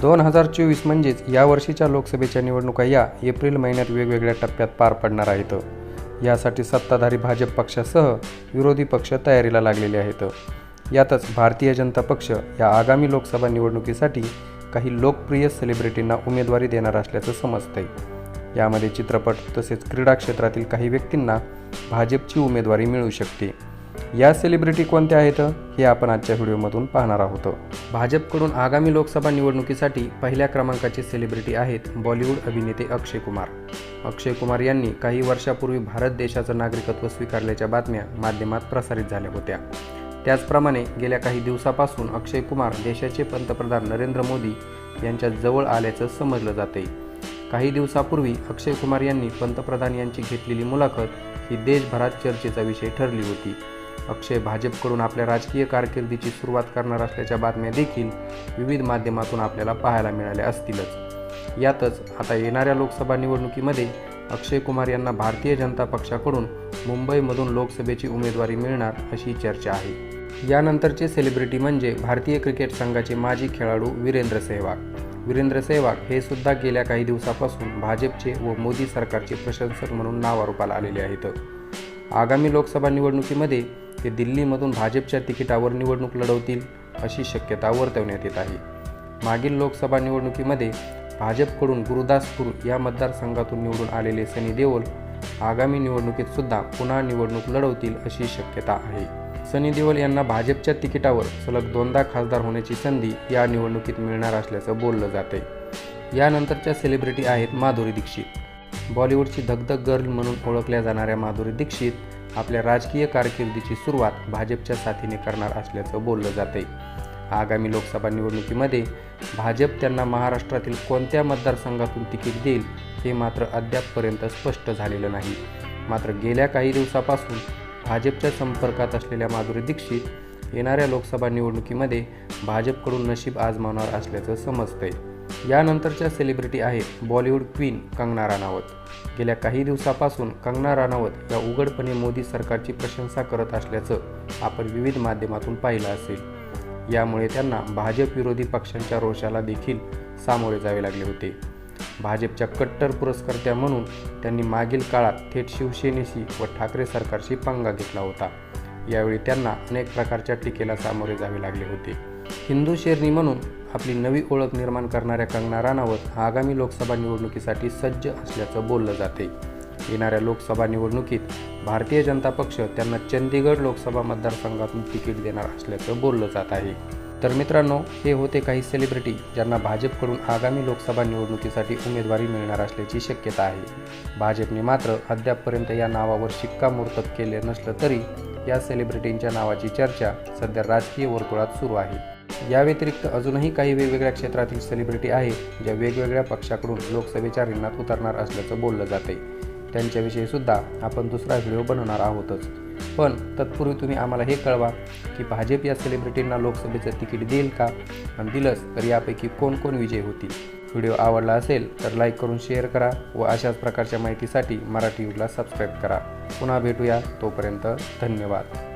दोन हजार चोवीस म्हणजेच या वर्षीच्या लोकसभेच्या निवडणुका या एप्रिल महिन्यात वेगवेगळ्या टप्प्यात पार पडणार आहेत. यासाठी सत्ताधारी भाजप पक्षासह विरोधी पक्ष तयारीला लागलेले आहेत. यातच भारतीय जनता पक्ष या आगामी लोकसभा निवडणुकीसाठी काही लोकप्रिय सेलिब्रिटींना उमेदवारी देणार असल्याचं समजतंय. यामध्ये चित्रपट तसेच क्रीडा क्षेत्रातील काही व्यक्तींना भाजपची उमेदवारी मिळू शकते. या सेलिब्रिटी कोणत्या आहेत हे आपण आजच्या व्हिडिओमधून पाहणार आहोत. भाजपकडून आगामी लोकसभा निवडणुकीसाठी पहिल्या क्रमांकाचे सेलिब्रिटी आहेत बॉलिवूड अभिनेते अक्षय कुमार. अक्षय कुमार यांनी काही वर्षापूर्वी भारत देशाचं नागरिकत्व स्वीकारल्याच्या बातम्या माध्यमात प्रसारित झाल्या होत्या. त्याचप्रमाणे गेल्या काही दिवसापासून अक्षय कुमार देशाचे पंतप्रधान नरेंद्र मोदी यांच्या जवळ आल्याचं समजलं जाते काही दिवसापूर्वी अक्षय कुमार यांनी पंतप्रधान यांची घेतलेली मुलाखत ही देशभरात चर्चेचा विषय ठरली होती. अक्षय भाजपकडून आपल्या राजकीय कारकिर्दीची सुरुवात करणार असल्याच्या बातम्या देखील विविध माध्यमातून आपल्याला पाहायला मिळाल्या असतीलच. यातच आता येणाऱ्या लोकसभा निवडणुकीमध्ये अक्षय कुमार यांना भारतीय जनता पक्षाकडून मुंबईमधून लोकसभेची उमेदवारी मिळणार अशी चर्चा आहे. यानंतरचे सेलिब्रिटी म्हणजे भारतीय क्रिकेट संघाचे माजी खेळाडू वीरेंद्र सेहवाग. वीरेंद्र सेहवाग हे सुद्धा गेल्या काही दिवसापासून भाजपचे व मोदी सरकारचे प्रशंसक म्हणून नावारूपाला आलेले आहेत. आगामी लोकसभा निवडणुकीमध्ये ते दिल्लीमधून भाजपच्या तिकिटावर निवडणूक लढवतील अशी शक्यता वर्तवण्यात येत आहे. मागील लोकसभा निवडणुकीमध्ये भाजपकडून गुरुदासपूर या मतदारसंघातून निवडून आलेले सनी देओल आगामी निवडणुकीत सुद्धा पुन्हा निवडणूक लढवतील अशी शक्यता आहे. सनी देओल यांना भाजपच्या तिकिटावर सलग दोनदा खासदार होण्याची संधी या निवडणुकीत मिळणार असल्याचं बोललं जाते यानंतरच्या सेलिब्रिटी आहेत माधुरी दीक्षित. बॉलिवूडची धगधग गर्ल म्हणून ओळखल्या जाणाऱ्या माधुरी दीक्षित आपल्या राजकीय कारकिर्दीची सुरुवात भाजपच्या साथीने करणार असल्याचं बोललं जाते आगामी लोकसभा निवडणुकीमध्ये भाजप त्यांना महाराष्ट्रातील कोणत्या मतदारसंघातून तिकीट देईल हे मात्र अद्यापपर्यंत स्पष्ट झालेलं नाही. मात्र गेल्या काही दिवसापासून भाजपच्या संपर्कात असलेल्या माधुरी दीक्षित येणाऱ्या लोकसभा निवडणुकीमध्ये भाजपकडून नशीब आजमावणार असल्याचं समजतंय. यानंतरच्या सेलिब्रिटी आहेत बॉलिवूड क्वीन कंगना राणावत. गेल्या काही दिवसापासून कंगना राणावत या उघडपणे मोदी सरकारची प्रशंसा करत असल्याचं आपण विविध माध्यमातून पाहिलं असेल. यामुळे त्यांना भाजप विरोधी पक्षांच्या रोषाला देखील सामोरे जावे लागले होते. भाजपच्या कट्टर पुरस्कर्त्या म्हणून त्यांनी मागील काळात थेट शिवसेनेशी व ठाकरे सरकारशी पंगा घेतला होता. यावेळी त्यांना अनेक प्रकारच्या टीकेला सामोरे जावे लागले होते. हिंदू शेरणी म्हणून आपली नवी ओळख निर्माण करणाऱ्या कंगना राणावत आगामी लोकसभा निवडणुकीसाठी सज्ज असल्याचं बोललं जाते. येणाऱ्या लोकसभा निवडणुकीत भारतीय जनता पक्ष त्यांना चंदीगड लोकसभा मतदारसंघातून तिकीट देणार असल्याचं बोललं जात आहे. तर मित्रांनो हे होते काही सेलिब्रिटी ज्यांना भाजपकडून आगामी लोकसभा निवडणुकीसाठी उमेदवारी मिळणार असल्याची शक्यता आहे. भाजपने मात्र अद्यापपर्यंत या नावावर शिक्कामोर्तब केले नसलं तरी या सेलिब्रिटींच्या नावाची चर्चा सध्या राजकीय वर्तुळात सुरू आहे. या व्यतिरिक्त अजूनही काही वेगवेगळ्या क्षेत्रातील सेलिब्रिटी आहेत ज्या वेगवेगळ्या पक्षाकडून लोकसभेच्या रिंगणात उतरणार असल्याचं बोललं जाते त्यांच्याविषयी सुद्धा आपण दुसरा व्हिडिओ बनवणार आहोतच. पण तत्पूर्वी तुम्ही आम्हाला हे कळवा की भाजप या सेलिब्रिटींना लोकसभेचं तिकीट देईल का? आणि दिलंच तर यापैकी कोण कोण विजय होतील? व्हिडिओ आवडला असेल तर लाईक करून शेअर करा व अशाच प्रकारच्या माहितीसाठी मराठी यूजला सबस्क्राईब करा. पुन्हा भेटूया. तोपर्यंत धन्यवाद.